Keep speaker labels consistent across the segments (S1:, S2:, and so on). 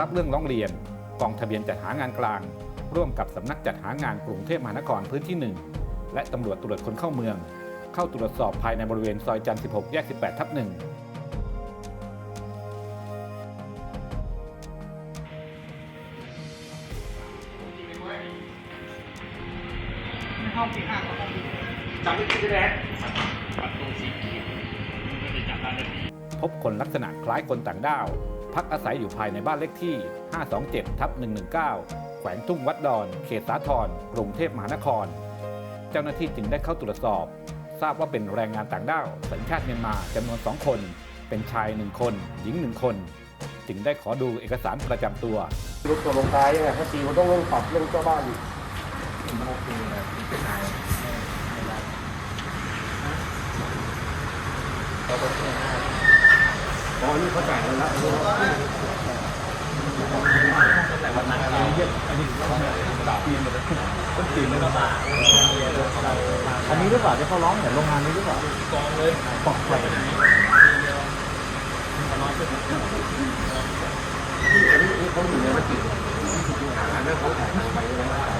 S1: รับเรื่องร้องเรียนกองทะเบียนจัดหางานกลาง ร่วมกับสำนักจัดหางานกรุงเทพมหานครพื้นที่ 1 และตำรวจตรวจคนเข้าเมือง เข้าตรวจสอบภายในบริเวณซอยจันทร์16 แยก 18 ทับ 1
S2: ห้องสี่ห้ากับห้องสี่
S3: จำไม่ได้แล้ว
S4: ปัดตรงสีเขียวมันก็จะจับได้ทันที
S1: พบคนลักษณะคล้ายคนต่างด้าว พักอาศัยอยู่ภายในบ้านเลขที่ 527ทับ119 แขวงทุ่งวัดดอน เขตสาทรกรุงเทพมหานคร เจ้าหน้าที่จึงได้เข้าตรวจสอบ ทราบว่าเป็นแรงงานต่างด้าวสัญชาติเมียนมาจำนวน 2 คน เป็นชาย 1 คน หญิง 1 คน จึงได้ขอดูเอกสารประจำตัว
S3: รถตัวลงท้ายยังไงถ้าตีมันต้องเรื่องปรับเรื่องเจ้าบ้านอีก
S2: โอเคเลยเป็นนายไม่ได้เราก็แค่ห้า
S3: อ๋อนี่เขาจ่ายแล้วนะ
S2: แต่วันนั้นเราเยี่ยมอันนี้เราปีนเลยต้นปีนเลยก็มาอันนี้หรือเปล่าที่เขาร้องเหมือนโรงงานนี้หรือเปล่ากองเลยปอกไป
S3: ที่อันนี้นี่เขาอยู่ในมติหาเรื่องเขาถ่ายทางไปเลยนะเ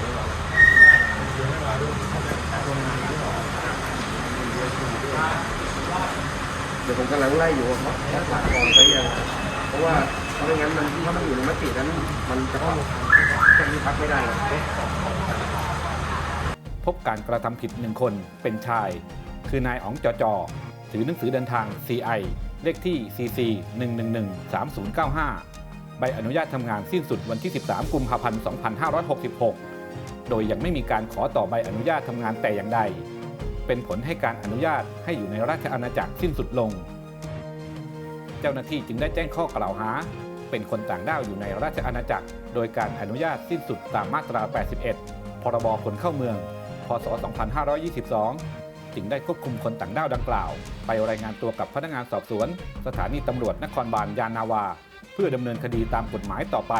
S3: ดี๋ยวผมกำลังไล่อยู่ว่าเขาเขาผ่านไปยังเพราะว่าไม่งั้นมันถ้ามันอยู่ในมตินั้น มันจะต้องจะมีพักไม่ได้หรอก
S1: พบการกระทำผิดหนึ่งคนเป็นชาย คือนายอ๋องจอจอถือหนังสือเดินทาง CI เลขที่ CC 111 3095 ใบอนุญาตทำงานสิ้นสุดวันที่ 13 กุมภาพันธ์ 2566 โดยยังไม่มีการขอต่อใบอนุญาตทำงานแต่อย่างใด เป็นผลให้การอนุญาตให้อยู่ในราชอาณาจักรสิ้นสุดลง เจ้าหน้าที่จึงได้แจ้งข้อกล่าวหา เป็นคนต่างด้าวอยู่ในราชอาณาจักร โดยการอนุญาตสิ้นสุดตามมาตรา 81 พรบคนเข้าเมือง พศ 2522 จึงได้ควบคุมคนต่างด้าวดังกล่าว ไปรายงานตัวกับพนักงานสอบสวน สถานีตำรวจนครบาลยานนาวา เพื่อดำเนินคดีตามกฎหมายต่อไป